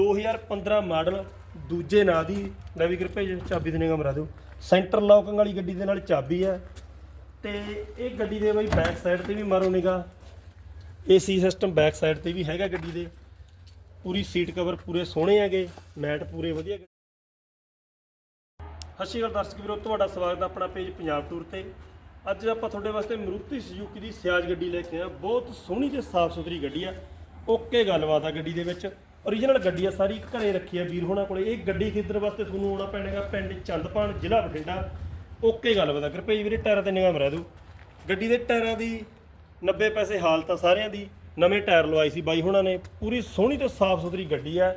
2015 model ਦੂਜੇ ਨਾਂ ਦੀ ਲੈ ਵੀ ਕਿਰਪੇ ਚਾਬੀ ਦੇ ਨਿਗਾਹ ਮਰਾ ਦਿਓ। ਸੈਂਟਰ ਲੌਕਿੰਗ ਵਾਲੀ ਗੱਡੀ ਦੇ ਨਾਲ ਚਾਬੀ ਹੈ। ਤੇ ਇਹ ਗੱਡੀ ਦੇ ਬਈ ਬੈਕ ਸਾਈਡ ਤੇ ਵੀ ਮਾਰੋ ਨਿਗਾਹ। ਏਸੀ ਸਿਸਟਮ ਬੈਕ ਸਾਈਡ ਤੇ ਵੀ ਹੈਗਾ ਗੱਡੀ ਦੇ। ਪੂਰੀ ਸੀਟ ਕਵਰ ਪੂਰੇ ਸੋਹਣੇ ਹੈਗੇ, ਮੈਟ ਪੂਰੇ ਵਧੀਆ ਸਤਿ ਸ਼੍ਰੀ ਅਕਾਲ ਦਰਸ਼ਕ ਵੀਰੋ, ਤੁਹਾਡਾ ਸਵਾਗਤ ਹੈ ਆਪਣਾ ਪੇਜ ਪੰਜਾਬ ਟੂਰ ਤੇ। ਅੱਜ ਆਪਾਂ ਤੁਹਾਡੇ ਵਾਸਤੇ ਮਰੂਤੀ ਸੁਜ਼ੂਕੀ ਦੀ ਸਿਆਜ ਗੱਡੀ ਲੈ ਕੇ ਆਏ ਬਹੁਤ ਸੋਹਣੀ ਤੇ ਸਾਫ਼ ਸੁਥਰੀ ਗੱਡੀ ਆ। ਓਕੇ ਗੱਲਬਾਤ ਆ ਗੱਡੀ ਦੇ ਵਿੱਚ। ਓਰੀਜਨਲ ਗੱਡੀ ਆ, ਸਾਰੀ ਘਰੇ ਰੱਖੀ ਆ ਵੀਰ ਹੋਣਾ ਕੋਲੇ। ਇਹ ਗੱਡੀ ਖਰੀਦਣ ਵਾਸਤੇ ਤੁਹਾਨੂੰ ਆਉਣਾ ਪੈਣਾਗਾ ਪਿੰਡ ਚੰਦਪਾਣ ਜ਼ਿਲ੍ਹਾ ਬਠਿੰਡਾ। ਓਕੇ ਗੱਲਬਾਤ ਆ ਕਿਰਪੇ ਵੀਰੇ, ਟਾਇਰਾਂ ਤੇ ਨਿਗਾਹ ਮਰਾ ਦਿਓ। ਗੱਡੀ ਦੇ ਟਾਇਰਾਂ ਦੀ 90 ਪੈਸੇ ਹਾਲਤ ਆ ਸਾਰਿਆਂ ਦੀ। ਨਵੇਂ ਟਾਇਰ ਲਵਾਈ ਸੀ ਬਾਈ ਹੋਣਾ ਨੇ। ਪੂਰੀ ਸੋਹਣੀ ਤੇ ਸਾਫ਼ ਸੁਥਰੀ ਗੱਡੀ ਆ।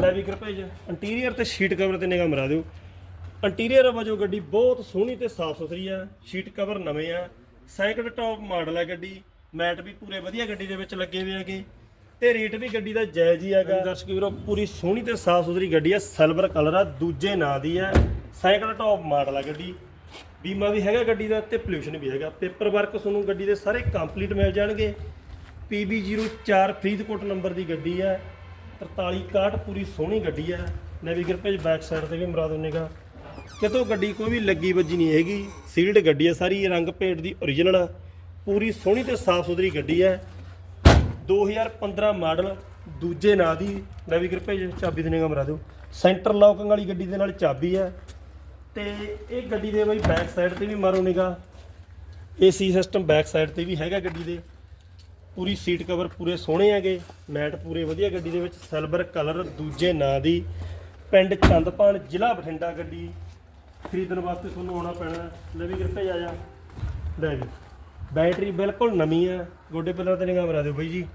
ਲੈ ਵੀ ਕਿਰਪੇ ਇੰਟੀਰੀਅਰ ਤੇ ਸ਼ੀਟ ਕਵਰ ਤੇ ਨਿਗਾਹ ਮਰਾ ਦਿਓ। ਇੰਟੀਰੀਅਰ ਵਜੋਂ ਗੱਡੀ ਬਹੁਤ ਸੋਹਣੀ ਤੇ ਸਾਫ਼ ਸੁਥਰੀ ਆ। ਸ਼ੀਟ ਕਵਰ ਨਵੇਂ ਆ। ਸੈਕਿੰਡ ਟੌਪ ਮਾਡਲ ਆ ਗੱਡੀ। ਮੈਟ ਵੀ ਪੂਰੇ ਵਧੀਆ ਗੱਡੀ ਦੇ ਵਿੱਚ ਲੱਗੇ ਹੋਏ ਹੈਗੇ। ਤੇ ਰੇਟ ਵੀ ਗੱਡੀ ਦਾ ਜਾਇਜ਼ ਹੀ ਹੈਗਾ। ਦਰਸ਼ਕ ਵੀਰੋ, ਪੂਰੀ ਸੋਹਣੀ ਤੇ ਸਾਫ਼ ਸੁਥਰੀ ਗੱਡੀ ਆ ਸਿਲਵਰ ਕਲਰ ਆ, ਦੂਜੇ ਨਾਂ ਦੀ ਆ ਸਾਈਕਲ ਟੌਪ ਮਾਡਲ ਆ ਗੱਡੀ। ਬੀਮਾ ਵੀ ਹੈਗਾ ਗੱਡੀ ਦਾ ਤੇ ਪੋਲਿਊਸ਼ਨ ਵੀ ਹੈਗਾ। ਪੇਪਰ ਵਰਕ ਤੁਹਾਨੂੰ ਗੱਡੀ ਦੇ ਸਾਰੇ ਕੰਪਲੀਟ ਮਿਲ ਜਾਣਗੇ। PB04 ਫਰੀਦਕੋਟ ਨੰਬਰ ਦੀ ਗੱਡੀ ਹੈ। 4361 ਪੂਰੀ ਸੋਹਣੀ ਗੱਡੀ ਹੈ। ਨੈਵੀਗਰ ਪੇਜ ਬੈਕ ਸਾਈਡ ਤੇ ਵੀ ਮਰਾ ਦਿੰਨੇਗਾ ਕਿਤੋਂ ਗੱਡੀ ਕੋਈ ਵੀ ਲੱਗੀ ਵੱਜੀ ਨਹੀਂ ਹੈਗੀ। ਸੀਲਡ ਗੱਡੀ ਹੈ ਸਾਰੀ, ਰੰਗ ਪੇਟ ਦੀ ਓਰੀਜਨਲ ਪੂਰੀ ਸੋਹਣੀ ਤੇ ਸਾਫ਼ ਸੁਥਰੀ ਗੱਡੀ ਹੈ। 2015 ਮਾਡਲ ਦੂਜੇ ਨਾਂ ਦੀ ਨੈਵੀਗਰ ਪੇਜ ਚਾਬੀ ਦੇ ਨਿਗਾਹ ਮਰਾ ਦਿਓ। ਸੈਂਟਰ ਲੌਕਿੰਗ ਵਾਲੀ ਗੱਡੀ ਦੇ ਨਾਲ ਚਾਬੀ ਹੈ ਤੇ ਇਹ ਗੱਡੀ ਦੇ ਬਈ ਬੈਕ ਸਾਈਡ ਤੇ ਵੀ ਮਾਰੋ ਨਿਗਾਹ। ਏਸੀ ਸਿਸਟਮ ਬੈਕ ਸਾਈਡ ਤੇ ਵੀ ਹੈਗਾ ਗੱਡੀ ਦੇ। ਪੂਰੀ ਸੀਟ ਕਵਰ ਪੂਰੇ ਸੋਹਣੇ ਹੈਗੇ, ਮੈਟ ਪੂਰੇ ਵਧੀਆ ਗੱਡੀ ਦੇ ਵਿੱਚ ਸਿਲਵਰ ਕਲਰ ਦੂਜੇ ਨਾਂ ਦੀ। ਪਿੰਡ ਚੰਦਪਾਨ, ਜ਼ਿਲ੍ਹਾ ਬਠਿੰਡਾ ਗੱਡੀ। ਖਰੀਦਣ ਵਾਸਤੇ ਤੁਹਾਨੂੰ ਆਉਣਾ ਪੈਣਾ ਲੈ ਵੀ ਕਿਰਪੇ ਆ ਜਾ। ਲੈ ਵੀ ਬੈਟਰੀ ਬਿਲਕੁਲ ਨਵੀਂ ਆ। ਗੋਡੇ ਪਿਲਰ ਤੇ ਨਿਗਾਹ ਮਰਾ ਦਿਓ ਬਾਈ ਜੀ।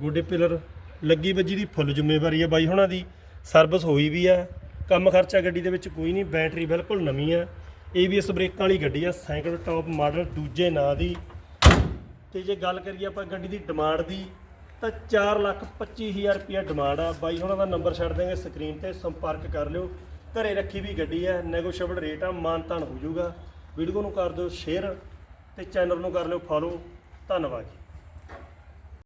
ਗੋਡੇ ਪਿਲਰ ਲੱਗੀ ਵੱਜੀ ਦੀ ਫੁੱਲ ਜ਼ਿੰਮੇਵਾਰੀ ਹੈ ਬਾਈ ਹੁਣਾਂ ਦੀ। ਸਰਵਿਸ ਹੋਈ ਵੀ ਆ। ਕੰਮ ਖਰਚਾ ਗੱਡੀ ਦੇ ਵਿੱਚ ਕੋਈ ਨਹੀਂ, ਬੈਟਰੀ ਬਿਲਕੁਲ ਨਵੀਂ ਹੈ ABS ਬ੍ਰੇਕਾਂ ਵਾਲੀ ਗੱਡੀ ਆ, ਸਾਈਕਲ ਟੌਪ ਮਾਡਲ ਦੂਜੇ ਨਾਂ ਦੀ। ਤੇ ਜੇ ਗੱਲ ਕਰੀਏ ਆਪਾਂ ਗੱਡੀ ਦੀ ਡਿਮਾਂਡ ਦੀ, ਤਾਂ 425000 ਰੁਪਇਆ ਡਿਮਾਂਡ ਆ। ਬਾਈ ਉਹਨਾਂ ਦਾ ਨੰਬਰ ਛੱਡ ਦੇਵਾਂਗੇ ਸਕਰੀਨ ਤੇ, ਸੰਪਰਕ ਕਰ ਲਿਓ। ਘਰੇ ਰੱਖੀ ਵੀ ਗੱਡੀ ਹੈ ਨੈਗੋਸ਼ੀਏਬਲ ਰੇਟ ਆ, ਮਾਨਤਾਨ ਹੋ ਜਾਊਗਾ। ਵੀਡੀਓ ਨੂੰ ਕਰ ਦਿਓ ਸ਼ੇਅਰ। ਤੇ ਚੈਨਲ ਨੂੰ ਕਰ ਲਿਓ ਫੋਲੋ ਧੰਨਵਾਦ ਜੀ।